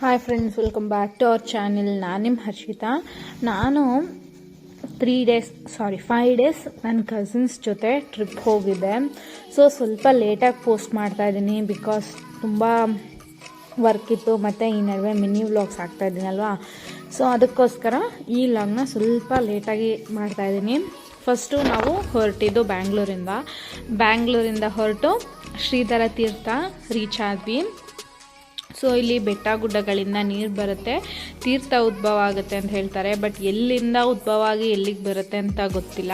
Hi friends welcome back to our channel ನಾನು ನಿಮ್ಮ ಹರ್ಷಿತಾ. ನಾನು three days sorry five days ನನ್ನ ಕಸಿನ್ಸ್ ಜೊತೆ ಟ್ರಿಪ್ ಹೋಗಿದ್ದೆ. ಸೊ ಸ್ವಲ್ಪ ಲೇಟಾಗಿ ಪೋಸ್ಟ್ ಮಾಡ್ತಾ ಇದ್ದೀನಿ ಬಿಕಾಸ್ ತುಂಬ ವರ್ಕ್ ಇತ್ತು, ಮತ್ತು ಈ ನಡುವೆ ಮಿನಿ ವ್ಲಾಗ್ಸ್ ಆಗ್ತಾ ಇದ್ದೀನಲ್ವಾ ಸೊ ಅದಕ್ಕೋಸ್ಕರ ಈ ಲಾಗ್ನ ಸ್ವಲ್ಪ ಲೇಟಾಗಿ ಮಾಡ್ತಾ ಇದ್ದೀನಿ. ಫಸ್ಟು ನಾವು ಹೊರಟಿದ್ದು ಬ್ಯಾಂಗ್ಳೂರಿಂದ ಬ್ಯಾಂಗ್ಳೂರಿಂದ ಹೊರಟು ಶ್ರೀಧರ ತೀರ್ಥ ರೀಚ್ ಆದ್ವಿ ಸೊ ಇಲ್ಲಿ ಬೆಟ್ಟ ಗುಡ್ಡಗಳಿಂದ ನೀರು ಬರುತ್ತೆ. ತೀರ್ಥ ಉದ್ಭವ ಆಗುತ್ತೆ ಅಂತ ಹೇಳ್ತಾರೆ. ಬಟ್ ಎಲ್ಲಿಂದ ಉದ್ಭವ ಆಗಿ ಎಲ್ಲಿಗೆ ಬರುತ್ತೆ ಅಂತ ಗೊತ್ತಿಲ್ಲ.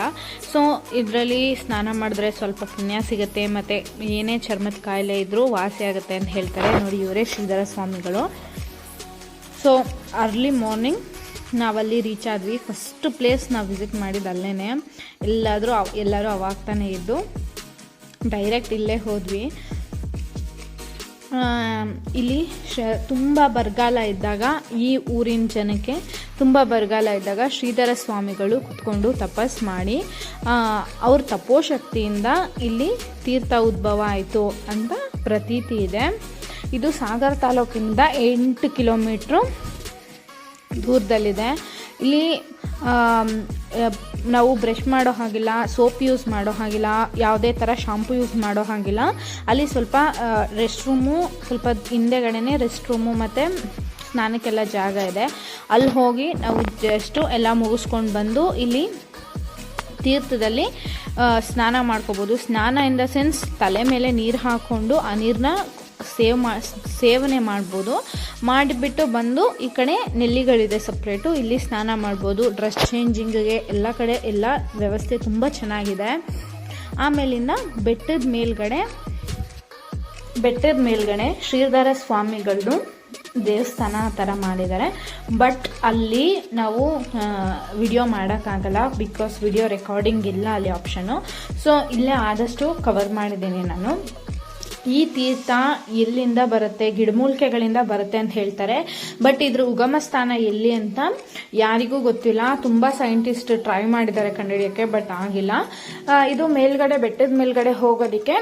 ಸೊ ಇದರಲ್ಲಿ ಸ್ನಾನ ಮಾಡಿದ್ರೆ ಸ್ವಲ್ಪ ಪುಣ್ಯ ಸಿಗುತ್ತೆ ಮತ್ತು ಏನೇ ಚರ್ಮದ ಕಾಯಿಲೆ ಇದ್ದರೂ ವಾಸಿ ಆಗುತ್ತೆ ಅಂತ ಹೇಳ್ತಾರೆ. ನೋಡಿ ಇವರೇ ಶ್ರೀಧರ ಸ್ವಾಮಿಗಳು. ಸೊ ಅರ್ಲಿ ಮಾರ್ನಿಂಗ್ ನಾವಲ್ಲಿ ರೀಚ್ ಆದ್ವಿ. ಫಸ್ಟ್ ಪ್ಲೇಸ್ ನಾವು ವಿಸಿಟ್ ಮಾಡಿದ್ದು ಅಲ್ಲೇ ಎಲ್ಲಾದರೂ ಎಲ್ಲರೂ ಅವಾಗ್ತಾನೆ ಇದ್ದು. ಡೈರೆಕ್ಟ್ ಇಲ್ಲೇ ಹೋದ್ವಿ. ಇಲ್ಲಿ ಶ, ತುಂಬ ಬರಗಾಲ ಇದ್ದಾಗ ಈ ಊರಿನ ಜನಕ್ಕೆ ತುಂಬ ಬರಗಾಲ ಇದ್ದಾಗ ಶ್ರೀಧರ ಸ್ವಾಮಿಗಳು ಕುತ್ಕೊಂಡು ತಪಸ್ ಮಾಡಿ ಅವ್ರ ತಪೋಶಕ್ತಿಯಿಂದ ಇಲ್ಲಿ ತೀರ್ಥ ಉದ್ಭವ ಆಯಿತು ಅಂತ ಪ್ರತೀತಿ ಇದೆ. ಇದು ಸಾಗರ ತಾಲೂಕಿನಿಂದ ಎಂಟು ಕಿಲೋಮೀಟ್ರು ದೂರದಲ್ಲಿದೆ. ಇಲ್ಲಿ ನಾವು ಬ್ರಷ್ ಮಾಡೋ ಹಾಗಿಲ್ಲ, ಸೋಪ್ ಯೂಸ್ ಮಾಡೋ ಹಾಗಿಲ್ಲ, ಯಾವುದೇ ಥರ ಶಾಂಪು ಯೂಸ್ ಮಾಡೋ ಹಾಗಿಲ್ಲ. ಅಲ್ಲಿ ಸ್ವಲ್ಪ ರೆಸ್ಟ್ ರೂಮು ಸ್ವಲ್ಪ ಹಿಂದೆಗಡೆನೆ ರೆಸ್ಟ್ ರೂಮು ಮತ್ತು ಸ್ನಾನಕ್ಕೆಲ್ಲ ಜಾಗ ಇದೆ. ಅಲ್ಲಿ ಹೋಗಿ ನಾವು ಜಸ್ಟು ಎಲ್ಲ ಮುಗಿಸ್ಕೊಂಡು ಬಂದು ಇಲ್ಲಿ ತೀರ್ಥದಲ್ಲಿ ಸ್ನಾನ ಮಾಡ್ಕೋಬೋದು. ಸ್ನಾನ ಇನ್ ದ ಸೆನ್ಸ್ ತಲೆ ಮೇಲೆ ನೀರು ಹಾಕ್ಕೊಂಡು ಆ ನೀರನ್ನ ಸೇವ್ ಮಾ, ಸೇವನೆ ಮಾಡ್ಬೋದು. ಮಾಡಿಬಿಟ್ಟು ಬಂದು ಈ ಕಡೆ ನೆಲ್ಲಿಗಳಿದೆ ಸಪ್ರೇಟು ಇಲ್ಲಿ ಸ್ನಾನ ಮಾಡ್ಬೋದು. ಡ್ರೆಸ್ ಚೇಂಜಿಂಗಿಗೆ ಎಲ್ಲ ಕಡೆ ಎಲ್ಲ ವ್ಯವಸ್ಥೆ ತುಂಬ ಚೆನ್ನಾಗಿದೆ. ಆಮೇಲಿಂದ ಬೆಟ್ಟದ ಮೇಲ್ಗಡೆ ಬೆಟ್ಟದ ಮೇಲ್ಗಡೆ ಶ್ರೀಧರ ಸ್ವಾಮಿಗಳು ದೇವಸ್ಥಾನ ಥರ ಮಾಡಿದ್ದಾರೆ. ಬಟ್ ಅಲ್ಲಿ ನಾವು ವಿಡಿಯೋ ಮಾಡೋಕ್ಕಾಗಲ್ಲ ಬಿಕಾಸ್ ವಿಡಿಯೋ ರೆಕಾರ್ಡಿಂಗ್ ಇಲ್ಲ ಅಲ್ಲಿ ಆಪ್ಷನು ಸೊ ಇಲ್ಲೇ ಆದಷ್ಟು ಕವರ್ ಮಾಡಿದ್ದೀನಿ ನಾನು. ಈ ತೀರ್ಥ ಎಲ್ಲಿಂದ ಬರುತ್ತೆ, ಗಿಡಮೂಲಿಕೆಗಳಿಂದ ಬರುತ್ತೆ ಅಂತ ಹೇಳ್ತಾರೆ. ಬಟ್ ಇದ್ರ ಉಗಮ ಸ್ಥಾನ ಎಲ್ಲಿ ಅಂತ ಯಾರಿಗೂ ಗೊತ್ತಿಲ್ಲ. ತುಂಬ ಸೈಂಟಿಸ್ಟ್ ಟ್ರೈ ಮಾಡಿದ್ದಾರೆ ಕಂಡುಹಿಡಿಯೋಕ್ಕೆ ಬಟ್ ಆಗಿಲ್ಲ. ಇದು ಮೇಲ್ಗಡೆ, ಬೆಟ್ಟದ ಮೇಲ್ಗಡೆ ಹೋಗೋದಕ್ಕೆ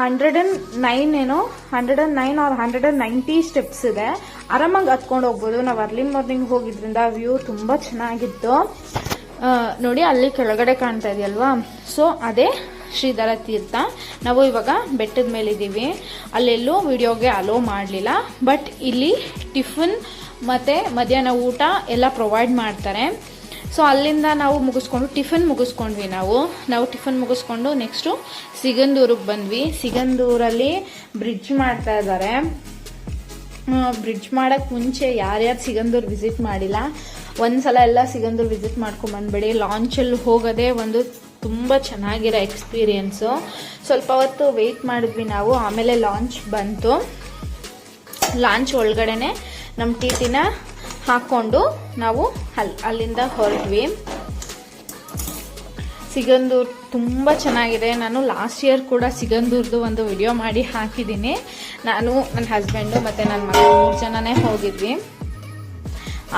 ಹಂಡ್ರೆಡ್ ಅಂಡ್ ನೈನ್ ಏನೋ hundred and nine or hundred and ninety steps ಇದೆ. ಆರಾಮಾಗಿ ಹತ್ಕೊಂಡು ಹೋಗ್ಬೋದು. ನಾವು ಅರ್ಲಿ ಮಾರ್ನಿಂಗ್ ಹೋಗಿದ್ರಿಂದ ವ್ಯೂ ತುಂಬ ಚೆನ್ನಾಗಿತ್ತು. ನೋಡಿ ಅಲ್ಲಿ ಕೆಳಗಡೆ ಕಾಣ್ತಾ ಇದೆಯಲ್ವಾ? ಸೊ ಅದೇ ಶ್ರೀಧರ ತೀರ್ಥ. ನಾವು ಇವಾಗ ಬೆಟ್ಟದ ಮೇಲಿದ್ದೀವಿ. ಅಲ್ಲೆಲ್ಲೂ ವಿಡಿಯೋಗೆ ಅಲೋ ಮಾಡಲಿಲ್ಲ. ಬಟ್ ಇಲ್ಲಿ ಟಿಫನ್ ಮತ್ತು ಮಧ್ಯಾಹ್ನ ಊಟ ಎಲ್ಲ ಪ್ರೊವೈಡ್ ಮಾಡ್ತಾರೆ. ಸೊ ಅಲ್ಲಿಂದ ನಾವು ಮುಗಿಸ್ಕೊಂಡು, ಟಿಫನ್ ಮುಗಿಸ್ಕೊಂಡ್ವಿ ನಾವು. ನಾವು ಟಿಫನ್ ಮುಗಿಸ್ಕೊಂಡು ನೆಕ್ಸ್ಟು ಸಿಗಂದೂರಿಗೆ ಬಂದ್ವಿ. ಸಿಗಂದೂರಲ್ಲಿ ಬ್ರಿಡ್ಜ್ ಮಾಡ್ತಾ ಇದ್ದಾರೆ. ಬ್ರಿಡ್ಜ್ ಮಾಡೋಕ್ಕೆ ಮುಂಚೆ ಯಾರ್ಯಾರು ಸಿಗಂದೂರು ವಿಸಿಟ್ ಮಾಡಿಲ್ಲ? ಒಂದ್ಸಲ ಎಲ್ಲ ಸಿಗಂದೂರು ವಿಸಿಟ್ ಬಂದ್ಬಿಡಿ ಲಾಂಚಲ್ಲಿ ಹೋಗೋದೇ ಒಂದು ತುಂಬ ಚೆನ್ನಾಗಿರೋ ಎಕ್ಸ್ಪೀರಿಯೆನ್ಸು ಸ್ವಲ್ಪ ಹೊತ್ತು ವೆಯ್ಟ್ ಮಾಡಿದ್ವಿ ನಾವು, ಆಮೇಲೆ ಲಾಂಚ್ ಬಂತು. ಲಾಂಚ್ ಒಳಗಡೆನೆ ನಮ್ಮ ಟಿ ಟಿನ ಹಾಕ್ಕೊಂಡು ನಾವು ಅಲ್ಲಿ ಅಲ್ಲಿಂದ ಹೊರಟ್ವಿ. ಸಿಗಂದೂರ್ ತುಂಬ ಚೆನ್ನಾಗಿದೆ. ನಾನು ಲಾಸ್ಟ್ ಇಯರ್ ಕೂಡ ಸಿಗಂದೂರ್ದು ಒಂದು ವಿಡಿಯೋ ಮಾಡಿ ಹಾಕಿದ್ದೀನಿ. ನಾನು, ನನ್ನ ಹಸ್ಬೆಂಡು ಮತ್ತು ನನ್ನ ಮಗ ಮೂರು ಜನನೇ ಹೋಗಿದ್ವಿ.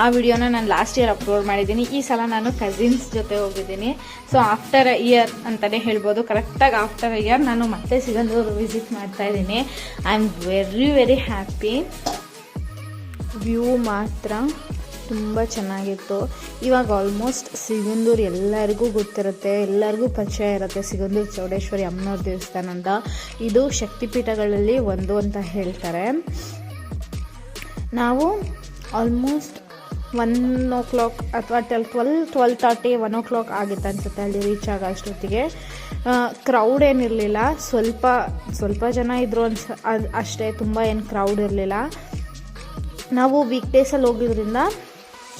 ಆ ವಿಡಿಯೋನ ನಾನು ಲಾಸ್ಟ್ ಇಯರ್ ಅಪ್ಲೋಡ್ ಮಾಡಿದ್ದೀನಿ. ಈ ಸಲ ನಾನು ಕಸಿನ್ಸ್ ಜೊತೆ ಹೋಗಿದ್ದೀನಿ. ಸೊ ಆಫ್ಟರ್ ಅ ಇಯರ್ ಅಂತಲೇ ಹೇಳ್ಬೋದು. ಕರೆಕ್ಟಾಗಿ ಆಫ್ಟರ್ ಅ ಇಯರ್ ನಾನು ಮತ್ತೆ ಸಿಗಂದೂರು ವಿಸಿಟ್ ಮಾಡ್ತಾ ಇದ್ದೀನಿ. I am very very happy view ಮಾತ್ರ ತುಂಬ ಚೆನ್ನಾಗಿತ್ತು. ಇವಾಗ ಆಲ್ಮೋಸ್ಟ್ ಸಿಗಂದೂರು ಎಲ್ಲರಿಗೂ ಗೊತ್ತಿರುತ್ತೆ. ಎಲ್ಲರಿಗೂ ಪರಿಚಯ ಇರುತ್ತೆ ಸಿಗಂದೂರು ಚೌಡೇಶ್ವರಿ ಅಮ್ಮನವ್ರ ದೇವಸ್ಥಾನ ಅಂತ ಇದು ಶಕ್ತಿಪೀಠಗಳಲ್ಲಿ ಒಂದು ಅಂತ ಹೇಳ್ತಾರೆ. ನಾವು ಆಲ್ಮೋಸ್ಟ್ ಒನ್ ಓ ಕ್ಲಾಕ್ ಅಥವಾ twelve twelve twelve thirty one o'clock ಆಗಿತ್ತು ಅನ್ಸುತ್ತೆ ಅಲ್ಲಿ ರೀಚ್ ಆಗೋ ಅಷ್ಟೊತ್ತಿಗೆ. ಕ್ರೌಡ್ ಏನಿರಲಿಲ್ಲ. ಸ್ವಲ್ಪ ಸ್ವಲ್ಪ ಜನ ಇದ್ರು ಅನ್ಸ, ಅದು ಅಷ್ಟೇ, ತುಂಬ ಏನು ಕ್ರೌಡ್ ಇರಲಿಲ್ಲ. ನಾವು ವೀಕ್ ಡೇಸಲ್ಲಿ ಹೋಗಿದ್ರಿಂದ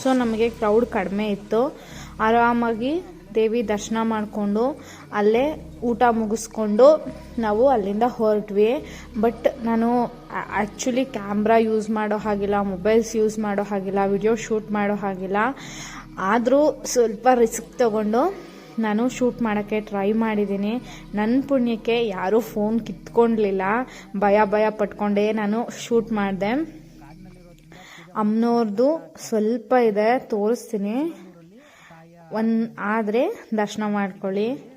ಸೊ ನಮಗೆ ಕ್ರೌಡ್ ಕಡಿಮೆ ಇತ್ತು. ಆರಾಮಾಗಿ ದೇವಿ ದರ್ಶನ ಮಾಡಿಕೊಂಡು ಅಲ್ಲೇ ಊಟ ಮುಗಿಸ್ಕೊಂಡು ನಾವು ಅಲ್ಲಿಂದ ಹೊರಟ್ವಿ. ಬಟ್ ನಾನು ಆ್ಯಕ್ಚುಲಿ ಕ್ಯಾಮ್ರಾ ಯೂಸ್ ಮಾಡೋ ಹಾಗಿಲ್ಲ ಮೊಬೈಲ್ಸ್ ಯೂಸ್ ಮಾಡೋ ಹಾಗಿಲ್ಲ ವಿಡಿಯೋ ಶೂಟ್ ಮಾಡೋ ಹಾಗಿಲ್ಲ. ಆದರೂ ಸ್ವಲ್ಪ ರಿಸ್ಕ್ ತಗೊಂಡು ನಾನು ಶೂಟ್ ಮಾಡೋಕ್ಕೆ ಟ್ರೈ ಮಾಡಿದ್ದೀನಿ. ನನ್ನ ಪುಣ್ಯಕ್ಕೆ ಯಾರೂ ಫೋನ್ ಕಿತ್ಕೊಂಡ್ಲಿಲ್ಲ ಭಯ ಭಯ ಪಟ್ಕೊಂಡೇ ನಾನು ಶೂಟ್ ಮಾಡಿದೆ. ಅಮ್ಮನವ್ರದ್ದು ಸ್ವಲ್ಪ ಇದೆ, ತೋರಿಸ್ತೀನಿ. ಒಂದು ಆದರೆ ದರ್ಶನ ಮಾಡ್ಕೊಳ್ಳಿ.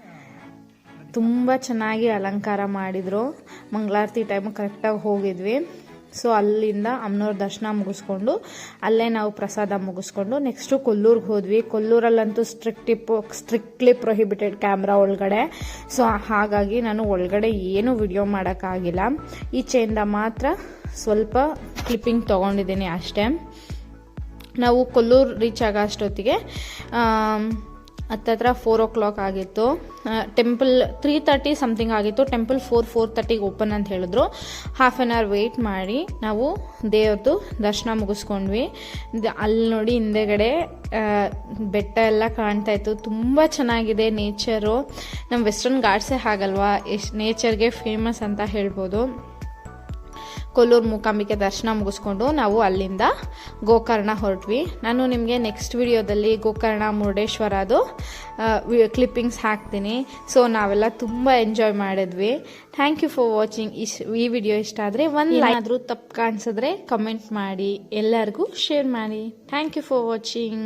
ತುಂಬ ಚೆನ್ನಾಗಿ ಅಲಂಕಾರ ಮಾಡಿದರು. ಮಂಗಳಾರತಿ ಟೈಮ್ ಕರೆಕ್ಟಾಗಿ ಹೋಗಿದ್ವಿ. ಸೊ ಅಲ್ಲಿಂದ ಅಮ್ಮನವ್ರ ದರ್ಶನ ಮುಗಿಸ್ಕೊಂಡು, ಅಲ್ಲೇ ನಾವು ಪ್ರಸಾದ ಮುಗಿಸ್ಕೊಂಡು ನೆಕ್ಸ್ಟು ಕೊಲ್ಲೂರಿಗೆ ಹೋದ್ವಿ. ಕೊಲ್ಲೂರಲ್ಲಂತೂ ಸ್ಟ್ರಿಕ್ಟ್ ಸ್ಟ್ರಿಕ್ಟ್ಲಿ ಪ್ರೊಹಿಬಿಟೆಡ್ ಕ್ಯಾಮ್ರಾ ಒಳಗಡೆ. ಸೊ ಹಾಗಾಗಿ ನಾನು ಒಳಗಡೆ ಏನೂ ವಿಡಿಯೋ ಮಾಡೋಕ್ಕಾಗಿಲ್ಲ. ಈಚೆಯಿಂದ ಮಾತ್ರ ಸ್ವಲ್ಪ ಕ್ಲಿಪ್ಪಿಂಗ್ ತೊಗೊಂಡಿದ್ದೀನಿ ಅಷ್ಟೇ. ನಾವು ಕೊಲ್ಲೂರು ರೀಚ್ ಆಗೋ ಅಷ್ಟೊತ್ತಿಗೆ ಹತ್ತತ್ರ ಫೋರ್ ಓ ಕ್ಲಾಕ್ ಆಗಿತ್ತು ಟೆಂಪಲ್ ತ್ರೀ ತರ್ಟಿ ಸಮಥಿಂಗ್ ಆಗಿತ್ತು. ಟೆಂಪಲ್ ಫೋರ್ ಫೋರ್ ತರ್ಟಿಗೆ ಓಪನ್ ಅಂತ ಹೇಳಿದ್ರು. ಹಾಫ್ ಆನ್ ಅವರ್ ವೆಯ್ಟ್ ಮಾಡಿ ನಾವು ದೇವ್ರದ್ದು ದರ್ಶನ ಮುಗಿಸ್ಕೊಂಡ್ವಿ. ಅಲ್ಲಿ ನೋಡಿ ಹಿಂದೆಗಡೆ ಬೆಟ್ಟ ಎಲ್ಲ ಕಾಣ್ತಾ ಇತ್ತು. ತುಂಬ ಚೆನ್ನಾಗಿದೆ ನೇಚರು ನಮ್ಮ ವೆಸ್ಟರ್ನ್ ಘಾಟ್ಸೇ ಹಾಗಲ್ವಾ? ಎಷ್ಟು ನೇಚರ್ಗೆ ಫೇಮಸ್ ಅಂತ ಹೇಳ್ಬೋದು. ಕೊಲ್ಲೂರು ಮೂಕಾಂಬಿಕೆ ದರ್ಶನ ಮುಗಿಸ್ಕೊಂಡು ನಾವು ಅಲ್ಲಿಂದ ಗೋಕರ್ಣ ಹೊರಟ್ವಿ. ನಾನು ನಿಮಗೆ ನೆಕ್ಸ್ಟ್ ವಿಡಿಯೋದಲ್ಲಿ ಗೋಕರ್ಣ ಮುರುಡೇಶ್ವರದು ಕ್ಲಿಪ್ಪಿಂಗ್ಸ್ ಹಾಕ್ತೀನಿ. ಸೊ ನಾವೆಲ್ಲ ತುಂಬ ಎಂಜಾಯ್ ಮಾಡಿದ್ವಿ. ಥ್ಯಾಂಕ್ ಯು ಫಾರ್ ವಾಚಿಂಗ್ ಇಶ್, ಈ ವಿಡಿಯೋ ಇಷ್ಟ ಆದರೆ ಒಂದು ಏನಾದರೂ ತಪ್ಪು ಕಾಣಿಸಿದ್ರೆ ಕಮೆಂಟ್ ಮಾಡಿ. ಎಲ್ಲರಿಗೂ ಶೇರ್ ಮಾಡಿ. Thank you for watching